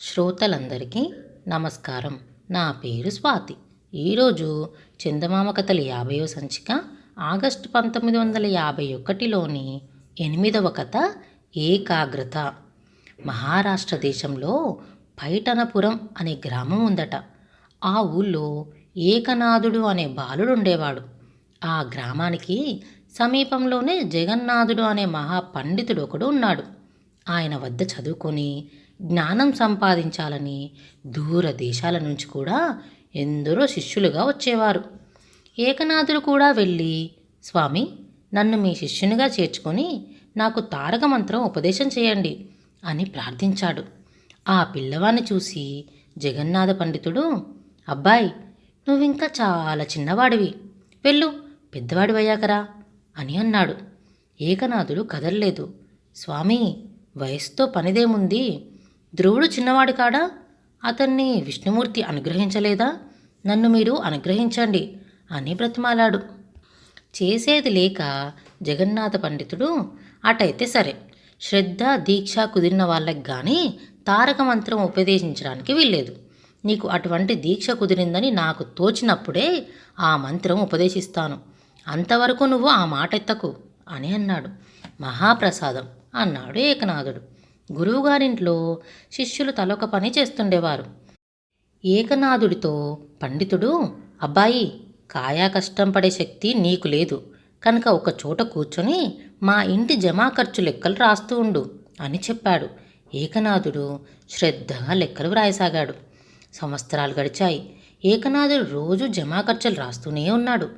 శ్రోతలందరికీ నమస్కారం. నా పేరు స్వాతి. ఈరోజు చందమామ కథల యాభైవ సంచిక ఆగస్టు పంతొమ్మిది వందల యాభై ఒకటిలోని ఎనిమిదవ కథ ఏకాగ్రత. మహారాష్ట్ర దేశంలో పైటనపురం అనే గ్రామం ఉందట. ఆ ఊళ్ళో ఏకనాథుడు అనే బాలుడు ఉండేవాడు ఆ గ్రామానికి సమీపంలోనే జగన్నాథుడు అనే మహా పండితుడు ఒకడు ఉన్నాడు. ఆయన వద్ద చదువుకొని జ్ఞానం సంపాదించాలని దూర దేశాల నుంచి కూడా ఎందరో శిష్యులుగా వచ్చేవారు. ఏకనాథుడు కూడా వెళ్ళి స్వామి నన్ను మీ శిష్యునిగా చేర్చుకొని నాకు తారక మంత్రం ఉపదేశం చేయండి అని ప్రార్థించాడు. ఆ పిల్లవాన్ని చూసి జగన్నాథ పండితుడు అబ్బాయి నువ్వింకా చాలా చిన్నవాడివి. వెళ్ళు పెద్దవాడివయ్యాకరా అని అన్నాడు. ఏకనాథుడు కదల్లేదు. స్వామి వయసుతో పనిదేముంది? ధ్రువుడు చిన్నవాడు కాడా? అతన్ని విష్ణుమూర్తి అనుగ్రహించలేదా? నన్ను మీరు అనుగ్రహించండి అని బ్రతిమాలాడు. చేసేది లేక జగన్నాథ పండితుడు అటైతే సరే. శ్రద్ధ దీక్ష కుదిరిన వాళ్ళకి కానీ తారక మంత్రం ఉపదేశించడానికి వీల్లేదు. నీకు అటువంటి దీక్ష కుదిరిందని నాకు తోచినప్పుడే ఆ మంత్రం ఉపదేశిస్తాను. అంతవరకు నువ్వు ఆ మాట ఎత్తకు అని అన్నాడు. మహాప్రసాదం అన్నాడు ఏకనాథుడు. గురువుగారింట్లో శిష్యులు తలొక పని చేస్తుండేవారు. ఏకనాథుడితో పండితుడు అబ్బాయి కాయా కష్టం పడే శక్తి నీకు లేదు. కనుక ఒక చోట కూర్చొని మా ఇంటి జమా ఖర్చు లెక్కలు రాస్తూ ఉండు అని చెప్పాడు. ఏకనాథుడు శ్రద్ధగా లెక్కలు వ్రాయసాగాడు. సంవత్సరాలు గడిచాయి. ఏకనాథుడు రోజు జమా ఖర్చులు రాస్తూనే ఉన్నాడు.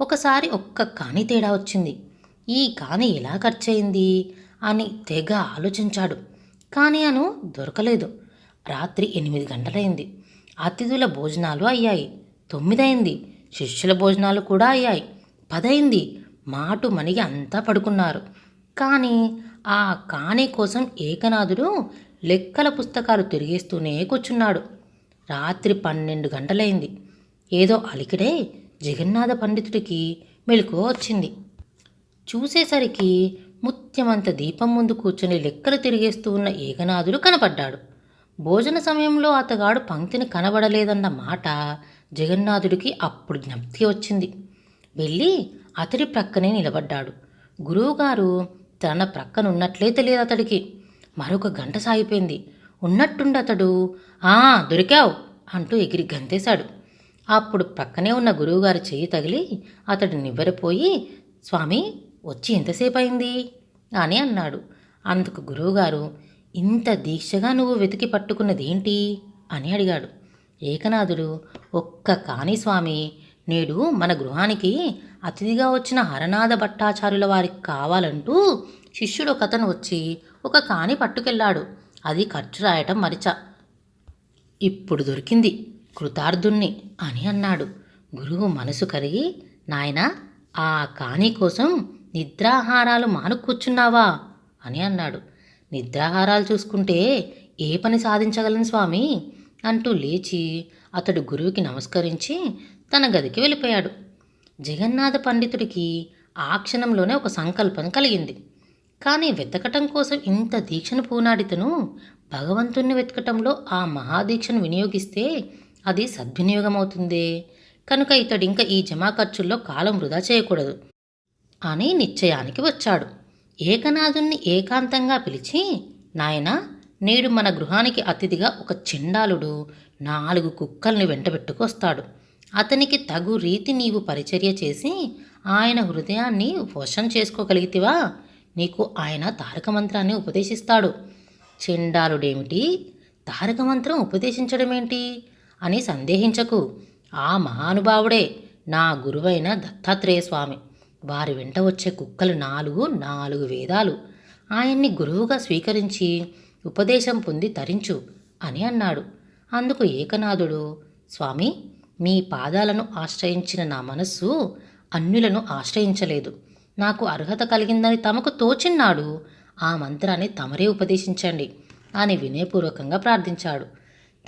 ఒకసారి ఒక్క కాని తేడా వచ్చింది. ఈ కాని ఎలా ఖర్చయింది? అని తెగ ఆలోచించాడు. కానీ అను దొరకలేదు. రాత్రి ఎనిమిది గంటలైంది. అతిథుల భోజనాలు అయ్యాయి. తొమ్మిదైంది. శిష్యుల భోజనాలు కూడా అయ్యాయి. పదైంది. మాటు మణిగి అంతా పడుకున్నారు. కానీ ఆ కాణి కోసం ఏకనాథుడు లెక్కల పుస్తకాలు తిరిగేస్తూనే కూర్చున్నాడు. రాత్రి పన్నెండు గంటలైంది. ఏదో అలికిడే జగన్నాథ పండితుడికి మెలకు వచ్చింది. చూసేసరికి ముత్యమంత దీపం ముందు కూర్చుని లెక్కలు తిరిగేస్తూ ఉన్న ఏకనాథుడు కనపడ్డాడు. భోజన సమయంలో అతగాడు పంక్తిని కనబడలేదన్న మాట జగన్నాథుడికి అప్పుడు జ్ఞప్తి వచ్చింది. వెళ్ళి అతడి ప్రక్కనే నిలబడ్డాడు. గురువుగారు తన ప్రక్కనున్నట్లే తెలియదు అతడికి. మరొక గంట సాగిపోయింది. ఉన్నట్టుండి అతడు ఆ దొరికావు అంటూ ఎగిరి గంతేశాడు. అప్పుడు ప్రక్కనే ఉన్న గురువుగారి చెయ్యి తగిలి అతడు నివ్వెరపోయి స్వామి వచ్చి ఎంతసేపు అయింది అని అన్నాడు. అందుకు గురువుగారు ఇంత దీక్షగా నువ్వు వెతికి పట్టుకున్నదేంటి? అని అడిగాడు. ఏకనాథుడు ఒక్క కాని స్వామి నేడు మన గృహానికి అతిథిగా వచ్చిన హరనాథ భట్టాచార్యుల వారికి కావాలంటూ శిష్యుడు ఒకతను వచ్చి ఒక కాని పట్టుకెళ్ళాడు. అది ఖర్చు రాయటం మరిచ. ఇప్పుడు దొరికింది కృతార్థుణ్ణి అని అన్నాడు. గురువు మనసు కరిగి నాయన ఆ కాని కోసం నిద్రాహారాలు మాను కూర్చున్నావా అని అన్నాడు. నిద్రాహారాలు చూసుకుంటే ఏ పని సాధించగలను స్వామి? అంటూ లేచి అతడు గురువుకి నమస్కరించి తన గదికి వెళ్ళిపోయాడు. జగన్నాథ పండితుడికి ఆ క్షణంలోనే ఒక సంకల్పం కలిగింది. కానీ వెతకటం కోసం ఇంత దీక్షను పూనాడితను భగవంతుణ్ణి వెతకటంలో ఆ మహాదీక్షను వినియోగిస్తే అది సద్వినియోగం అవుతుందే కనుక ఇతడు ఇంకా ఈ జమా ఖర్చుల్లో కాలం వృధా చేయకూడదు. అని నిశ్చయానికి వచ్చాడు. ఏకనాథుణ్ణి ఏకాంతంగా పిలిచి నాయనా నేడు మన గృహానికి అతిథిగా ఒక చెండాలుడు నాలుగు కుక్కల్ని వెంటబెట్టుకొస్తాడు అతనికి తగు రీతి నీవు పరిచర్య చేసి ఆయన హృదయాన్ని వశం చేసుకోగలిగితివా? నీకు ఆయన తారక మంత్రాన్ని ఉపదేశిస్తాడు. చెండాలుడేమిటి? తారక మంత్రం ఉపదేశించడమేంటి? అని సందేహించకు. ఆ మహానుభావుడే నా గురువైన దత్తాత్రేయ స్వామి. వారి వెంట వచ్చే కుక్కలు నాలుగు నాలుగు వేదాలు. ఆయన్ని గురువుగా స్వీకరించి ఉపదేశం పొంది తరించు అని అన్నాడు. అందుకు ఏకనాథుడు స్వామి మీ పాదాలను ఆశ్రయించిన నా మనస్సు అన్యులను ఆశ్రయించలేదు. నాకు అర్హత కలిగిందని తమకు తోచిన్నాడు. ఆ మంత్రాన్ని తమరే ఉపదేశించండి అని వినయపూర్వకంగా ప్రార్థించాడు.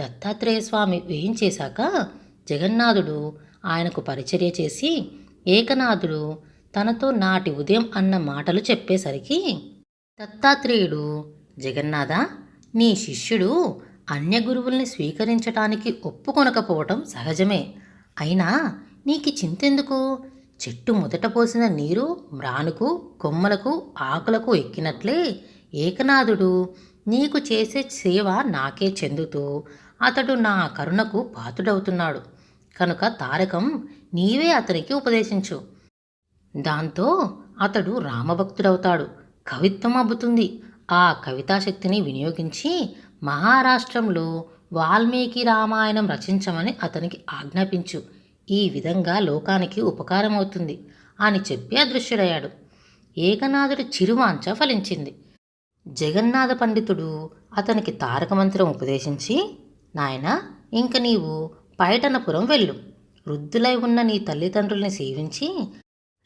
దత్తాత్రేయ స్వామి వేయించేశాక జగన్నాథుడు ఆయనకు పరిచర్య చేసి ఏకనాథుడు తనతో నాటి ఉదయం అన్న మాటలు చెప్పేసరికి దత్తాత్రేయుడు జగన్నాథ నీ శిష్యుడు అన్య గురువుల్ని స్వీకరించటానికి ఒప్పుకొనకపోవటం సహజమే. అయినా నీకు చింతెందుకు? చెట్టు మొదట పోసిన నీరు మ్రానుకు కొమ్మలకు ఆకులకు ఎక్కినట్లే ఏకనాథుడు. నీకు చేసే సేవ నాకే చెందుతూ అతడు నా కరుణకు పాతుడవుతున్నాడు కనుక తారకం నీవే అతనికి ఉపదేశించు. దాంతో అతడు రామభక్తుడవుతాడు. కవిత్వం అబ్బుతుంది. ఆ కవితాశక్తిని వినియోగించి మహారాష్ట్రంలో వాల్మీకి రామాయణం రచించమని అతనికి ఆజ్ఞాపించు. ఈ విధంగా లోకానికి ఉపకారమవుతుంది అని చెప్పి అదృశ్యుడయ్యాడు. ఏకనాథుడి చిరువాంఛ ఫలించింది. జగన్నాథ పండితుడు అతనికి తారక మంత్రం ఉపదేశించి నాయన ఇంక నీవు పైటనపురం వెళ్ళు. వృద్ధులై ఉన్న నీ తల్లిదండ్రుల్ని సేవించి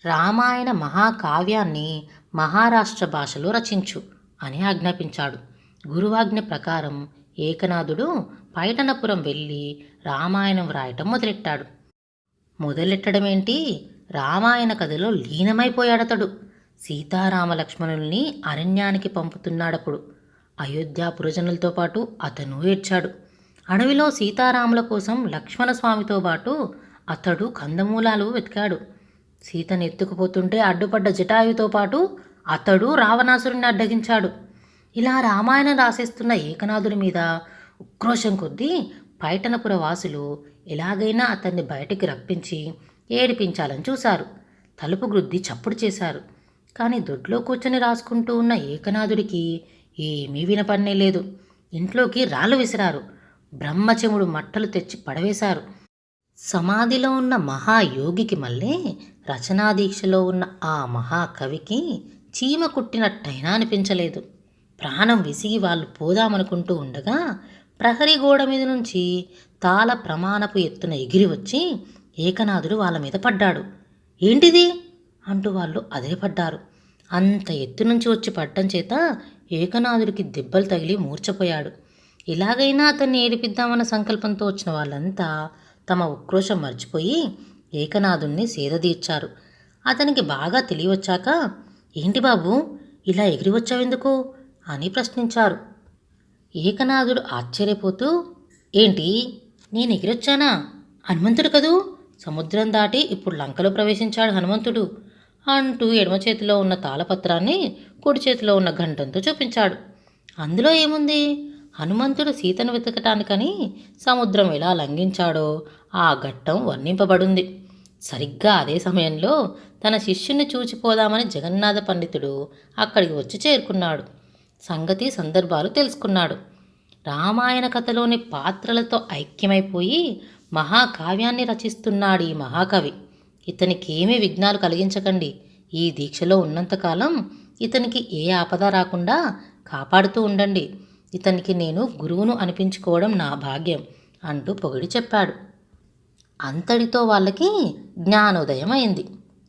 రామాయణ మహాకావ్యాన్ని మహారాష్ట్ర భాషలో రచించు అని ఆజ్ఞాపించాడు. గురువాజ్ఞ ప్రకారం ఏకనాథుడు పైటనపురం వెళ్ళి రామాయణం వ్రాయటం మొదలెట్టాడు. మొదలెట్టడమేంటి? రామాయణ కథలో లీనమైపోయాడతడు. సీతారామ లక్ష్మణుల్ని అరణ్యానికి పంపుతున్నాడప్పుడు అయోధ్య పురజనులతో పాటు అతను ఏడ్చాడు. అడవిలో సీతారాముల కోసం లక్ష్మణస్వామితో పాటు అతడు కందమూలాలు వెతికాడు. సీతను ఎత్తుకుపోతుంటే అడ్డుపడ్డ జటాయుతో పాటు అతడు రావణాసురుణ్ణి అడ్డగించాడు. ఇలా రామాయణం రాసేస్తున్న ఏకనాథుడి మీద ఉక్రోషం కొద్దీ పైటనపుర వాసులు ఎలాగైనా అతన్ని బయటికి రప్పించి ఏడిపించాలని చూశారు. తలుపు గ్రుద్ది చప్పుడు చేశారు. కానీ దొడ్లో కూర్చొని రాసుకుంటూ ఉన్న ఏకనాథుడికి ఏమీ వినపడనే లేదు. ఇంట్లోకి రాళ్ళు విసిరారు. బ్రహ్మచముడు మట్టలు తెచ్చి పడవేశారు. సమాధిలో ఉన్న మహాయోగికి మళ్ళీ రచనాదీక్షలో ఉన్న ఆ మహాకవికి చీమ కుట్టినట్టయినా అనిపించలేదు. ప్రాణం విసిగి వాళ్ళు పోదామనుకుంటూ ఉండగా ప్రహరీ గోడ మీద నుంచి తాళ ప్రమాణపు ఎత్తున ఎగిరి వచ్చి ఏకనాథుడు వాళ్ళ మీద పడ్డాడు. ఏంటిది? అంటూ వాళ్ళు అదిరిపడ్డారు అంత ఎత్తు నుంచి వచ్చి పడ్డం చేత ఏకనాథుడికి దెబ్బలు తగిలి మూర్చపోయాడు ఇలాగైనా అతన్ని ఏడిపిద్దామన్న సంకల్పంతో వచ్చిన వాళ్ళంతా తమ ఉక్రోషం మర్చిపోయి ఏకనాథుణ్ణి సేదదీర్చారు అతనికి బాగా తెలియవచ్చాక ఏంటి బాబు ఇలా ఎగిరి వచ్చావెందుకు? అని ప్రశ్నించారు. ఏకనాథుడు ఆశ్చర్యపోతూ ఏంటి నేను ఎగిరొచ్చానా? హనుమంతుడు కదూ? సముద్రం దాటి ఇప్పుడు లంకలో ప్రవేశించాడు హనుమంతుడు అంటూ ఎడమ చేతిలో ఉన్న తాళపత్రాన్ని కుడి చేతిలో ఉన్న గంటంతో చూపించాడు. అందులో ఏముంది? హనుమంతుడు సీతను వెతకటానికని సముద్రం ఎలా లంఘించాడో ఆ ఘట్టం వర్ణింపబడింది. సరిగ్గా అదే సమయంలో తన శిష్యుని చూచిపోదామని జగన్నాథ పండితుడు అక్కడికి వచ్చి చేరుకున్నాడు. సంగతి సందర్భాలు తెలుసుకున్నాడు. రామాయణ కథలోని పాత్రలతో ఐక్యమైపోయి మహాకావ్యాన్ని రచిస్తున్నాడు ఈ మహాకవి. ఇతనికేమీ విఘ్నాలు కలిగించకండి. ఈ దీక్షలో ఉన్నంతకాలం ఇతనికి ఏ ఆపద రాకుండా కాపాడుతూ ఉండండి. ఇతనికి నేను గురువును అనిపించుకోవడం నా భాగ్యం అంటూ పొగిడి చెప్పాడు. అంతటితో వాళ్ళకి జ్ఞానోదయం అయింది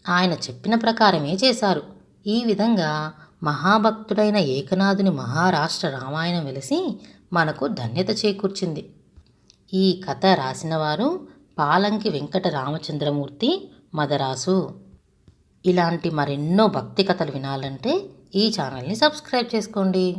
ఆయన చెప్పిన ప్రకారమే చేశారు. ఈ విధంగా మహాభక్తుడైన ఏకనాథుని మహారాష్ట్ర రామాయణం వెలిసి మనకు ధన్యత చేకూర్చింది. ఈ కథ రాసినవారు పాలంకి వెంకట రామచంద్రమూర్తి మదరాసు. ఇలాంటి మరెన్నో భక్తి కథలు వినాలంటే ఈ ఛానల్ని సబ్స్క్రైబ్ చేసుకోండి.